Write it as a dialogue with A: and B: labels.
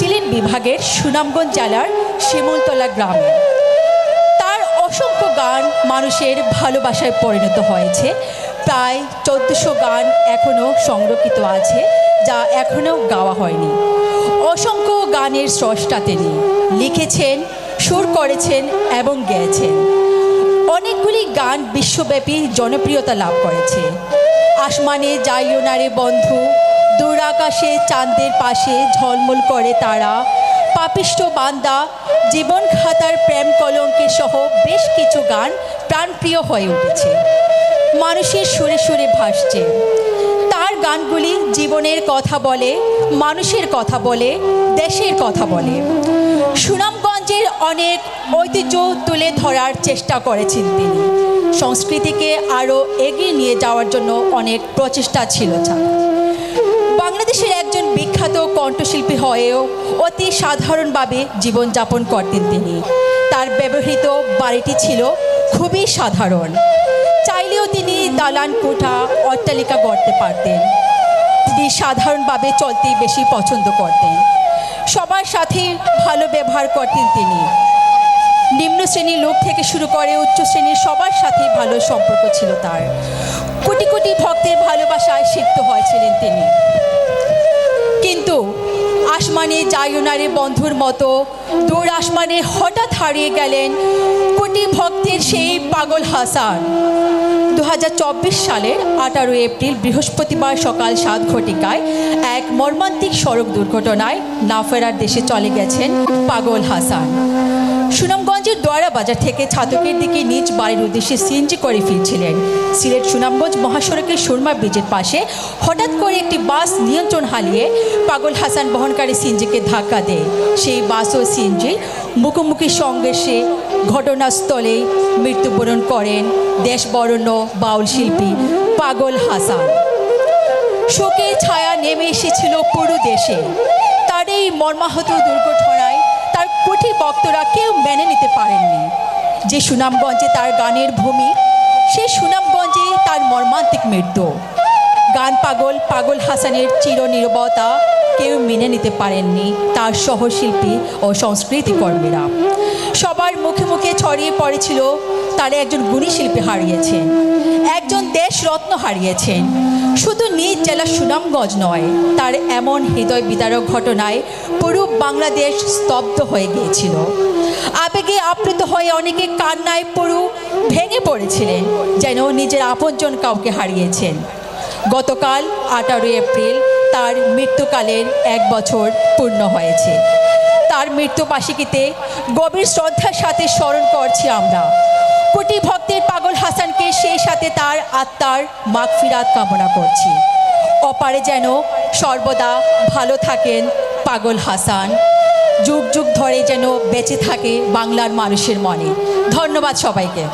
A: সিলেট বিভাগের সুনামগঞ্জ জেলার শিমুলতলা গ্রামে। তার অসংখ্য গান মানুষের ভালোবাসায় পরিণত হয়েছে। প্রায় চোদ্দোশো গান এখনও সংরক্ষিত আছে, যা এখনও গাওয়া হয়নি। অসংখ্য গানের স্রষ্টা তিনি। লিখেছেন, সুর করেছেন এবং গেয়েছেন। অনেকগুলি গান বিশ্বব্যাপী জনপ্রিয়তা লাভ করেছে। আসমানে যাইও না রে বন্ধু দূর আকাশে চাঁদের পাশে ঝলমল করে তারা। পাপিষ্ট বান্দা, জীবন খাতার প্রেম কলঙ্কের সহ বেশ কিছু গান প্রাণপ্রিয় হয়ে উঠেছে। মানুষের সুরে সুরে ভাসছে। তার গানগুলি জীবনের কথা বলে, মানুষের কথা বলে, দেশের কথা বলে। সুনামগঞ্জের অনেক ঐতিহ্য তুলে ধরার চেষ্টা করেছেন তিনি। সংস্কৃতিকে আরও এগিয়ে নিয়ে যাওয়ার জন্য অনেক প্রচেষ্টা ছিল তার। বাংলাদেশের একজন বিখ্যাত কণ্ঠশিল্পী হয়েও অতি সাধারণভাবে জীবনযাপন করতেন তিনি। তার ব্যবহৃত বাড়িটি ছিল খুবই সাধারণ। চাইলেও তিনি দালান, কোঠা, অট্টালিকা গড়তে পারতেন। তিনি সাধারণভাবে চলতে বেশি পছন্দ করতেন। সবার সাথে ভালো ব্যবহার করতেন তিনি। নিম্ন শ্রেণির লোক থেকে শুরু করে উচ্চ শ্রেণির সবার সাথে ভালো সম্পর্ক ছিল তার। কোটি কোটি ভক্তের ভালোবাসায় সিক্ত হয়েছিলেন তিনি। আসমানে জায়নারে বন্ধুর মতো। দূর আসমানে হঠাৎ হারিয়ে গেলেন কোটি ভক্তের সেই পাগল হাসান। দু হাজার চব্বিশ সালের আঠারো এপ্রিল বৃহস্পতিবার সকাল সাত ঘটিকায় এক মর্মান্তিক সড়ক দুর্ঘটনায় না ফেরার দেশে চলে গেছেন পাগল হাসান। সুনামগঞ্জের দোয়ারা বাজার থেকে ছাতকের দিকে নিজ বাড়ির উদ্দেশ্যে সিএনজি করে ফিরছিলেন। সিলেট সুনামগঞ্জ মহাসড়কের সুরমা ব্রিজের পাশে হঠাৎ করে একটি বাস নিয়ন্ত্রণ হারিয়ে পাগল হাসান বহনকারী সিএনজিকে ধাক্কা দেয়। সেই বাস ও সিএনজি মুখোমুখি সংঘর্ষে ঘটনাস্থলে মৃত্যুবরণ করেন দেশবরণ্য বাউল শিল্পী পাগল হাসান। শোকের ছায়া নেমে এসেছিল পুরো দেশে। তার এই মর্মাহত দুর্ঘটনায় তার কোটি ভক্তরা কেউ মেনে নিতে পারেননি। যে সুনামগঞ্জে তার গানের ভূমি, সে সুনামগঞ্জে তার মর্মান্তিক মৃত্যু। গান পাগল পাগল হাসানের চিরনিরবতা কেউ মেনে নিতে পারেননি তার সহশিল্পী ও সংস্কৃতি কর্মীরা। সবার মুখে মুখে ছড়িয়ে পড়েছিল, তারা একজন গুণী শিল্পী হারিয়েছেন একজন দেশ রত্ন হারিয়েছেন। শুধু নিজ জেলা সুনামগঞ্জ নয়, তার এমন হৃদয় বিদারক ঘটনায় পুরো বাংলাদেশ স্তব্ধ হয়ে গিয়েছিল। আবেগে আপ্লুত হয়ে অনেকে কান্নায় পুরু ভেঙে পড়েছিলেন, যেন নিজের আপনজন কাউকে হারিয়েছেন। গতকাল আঠারোই এপ্রিল তার মৃত্যুকালের এক বছর পূর্ণ হয়েছে। তার মৃত্যুবার্ষিকীতে গভীর শ্রদ্ধার সাথে স্মরণ করছি আমরা। কোটি ভক্তের পাগল হাসানকে সেই সাথে তার আত্মার মাগফিরাত কামনা করছি। অপারে যেন সর্বদা ভালো থাকেন পাগল হাসান। যুগ যুগ ধরে যেন বেঁচে থাকে বাংলার মানুষের মনে। ধন্যবাদ সবাইকে।